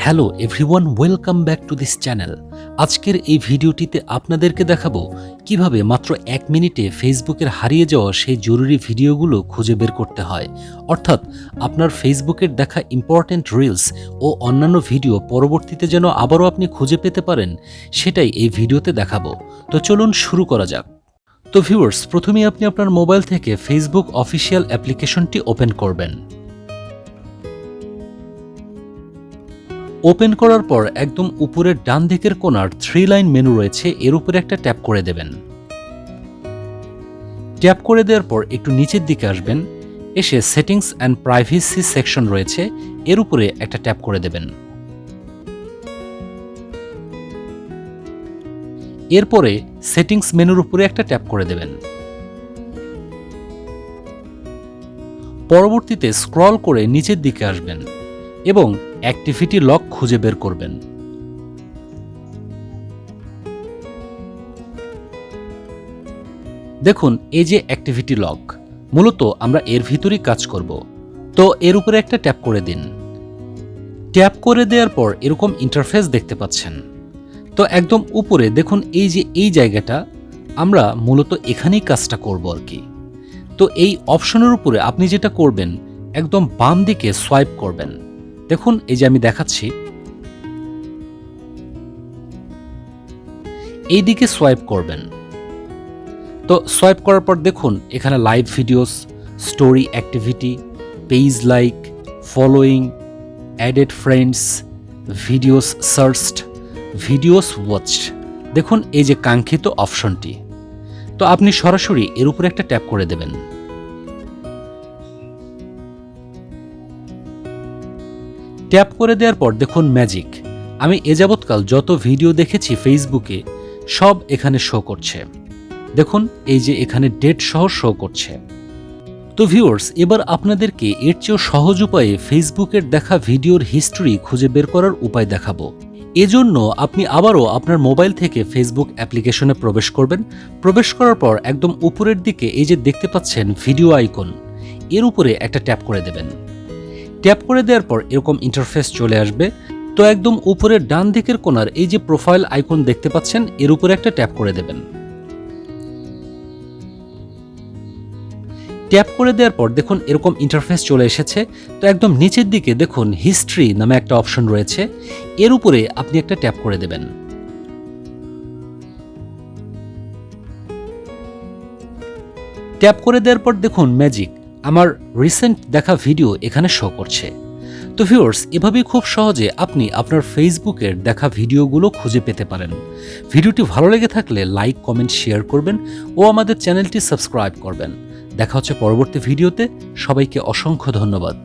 Hello everyone, welcome back to this channel. আজকের এই ভিডিওটিতে আপনাদেরকে দেখাবো কীভাবে মাত্র এক মিনিটে ফেসবুকের হারিয়ে যাওয়া সেই জরুরি ভিডিওগুলো খুঁজে বের করতে হয়। অর্থাৎ আপনার ফেসবুকের দেখা ইম্পর্ট্যান্ট রিলস ও অন্যান্য ভিডিও পরবর্তীতে যেন আবারও আপনি খুঁজে পেতে পারেন, সেটাই এই ভিডিওতে দেখাবো। তো চলুন শুরু করা যাক। তো ভিউয়ার্স প্রথমেই আপনি আপনার মোবাইল থেকে ফেসবুক অফিসিয়াল অ্যাপ্লিকেশনটি ওপেন করবেন। ওপেন করার পর একদম উপরের ডান দিকের কোণার থ্রি লাইন মেনু রয়েছে, এর উপরে একটা ট্যাপ করে দেবেন। ট্যাপ করে দেওয়ার পর একটু নিচের দিকে আসবেন, এসে সেটিংস অ্যান্ড প্রাইভেসি সেকশন রয়েছে, এর উপরে একটা ট্যাপ করে দেবেন। এরপরে সেটিংস মেনুর উপরে একটা ট্যাপ করে দেবেন। পরবর্তীতে স্ক্রল করে নিচের দিকে আসবেন এবং অ্যাক্টিভিটি লক খুঁজে বের করবেন। দেখুন, এই যে অ্যাক্টিভিটি লক, মূলত আমরা এর ভিতরেই কাজ করব। তো এর উপরে একটা ট্যাপ করে দিন। ট্যাপ করে দেওয়ার পর এরকম ইন্টারফেস দেখতে পাচ্ছেন। তো একদম উপরে দেখুন, এই যে এই জায়গাটা, আমরা মূলত এখানেই কাজটা করব আর কি। তো এই অপশনের উপরে আপনি যেটা করবেন, একদম বাম দিকে সোয়াইপ করবেন। দেখুন, এই যে আমি দেখাচ্ছি। এই দিকে সোয়াইপ করবেন। তো সোয়াইপ করার পর দেখুন, এখানে live videos story activity page like following added friends videos searched videos watched দেখুন, এই যে কাঙ্ক্ষিত অপশনটি তো আপনি সরাসরি এর উপরে একটা ট্যাপ করে দেবেন। ট্যাপ করে দেওয়ার পর দেখুন ম্যাজিক। আমি এ যাবৎকাল যত ভিডিও দেখেছি ফেসবুকে, সব এখানে শো করছে। দেখুন, এই যে এখানে ডেট সহ শো করছে। তো ভিউয়ার্স, এবার আপনাদেরকে এর চেয়েও সহজ উপায়ে ফেসবুকের দেখা ভিডিওর হিস্ট্রি খুঁজে বের করার উপায় দেখাবো। এজন্য আপনি আবারও আপনার মোবাইল থেকে ফেসবুক অ্যাপ্লিকেশনে প্রবেশ করবেন। প্রবেশ করার পর একদম উপরের দিকে এই যে দেখতে পাচ্ছেন ভিডিও আইকন, এর উপরে একটা ট্যাপ করে দেবেন। ট্যাপ করে দেওয়ার পর এরকম ইন্টারফেস চলে আসবে। তো একদম উপরের ডান দিকের কোণার এই যে প্রোফাইল আইকন দেখতে পাচ্ছেন, এর উপরে একটা ট্যাপ করে দেবেন। ট্যাপ করে দেওয়ার পর দেখুন এরকম ইন্টারফেস চলে এসেছে। তো একদম নিচের দিকে দেখুন হিস্ট্রি নামে একটা অপশন রয়েছে। এর উপরে আপনি একটা ট্যাপ করে দেবেন। ট্যাপ করে দেওয়ার পর দেখুন ম্যাজিক আমার রিসেন্ট দেখা ভিডিও এখানে শো করছে। তো ভিউয়ার্স এভাবেই খুব সহজে আপনি আপনার ফেসবুকের দেখা ভিডিওগুলো খুঁজে পেতে পারেন। ভিডিওটি ভালো লেগে থাকলে লাইক কমেন্ট শেয়ার করবেন ও আমাদের চ্যানেলটি সাবস্ক্রাইব করবেন। দেখা হচ্ছে পরবর্তী ভিডিওতে সবাইকে অসংখ্য ধন্যবাদ।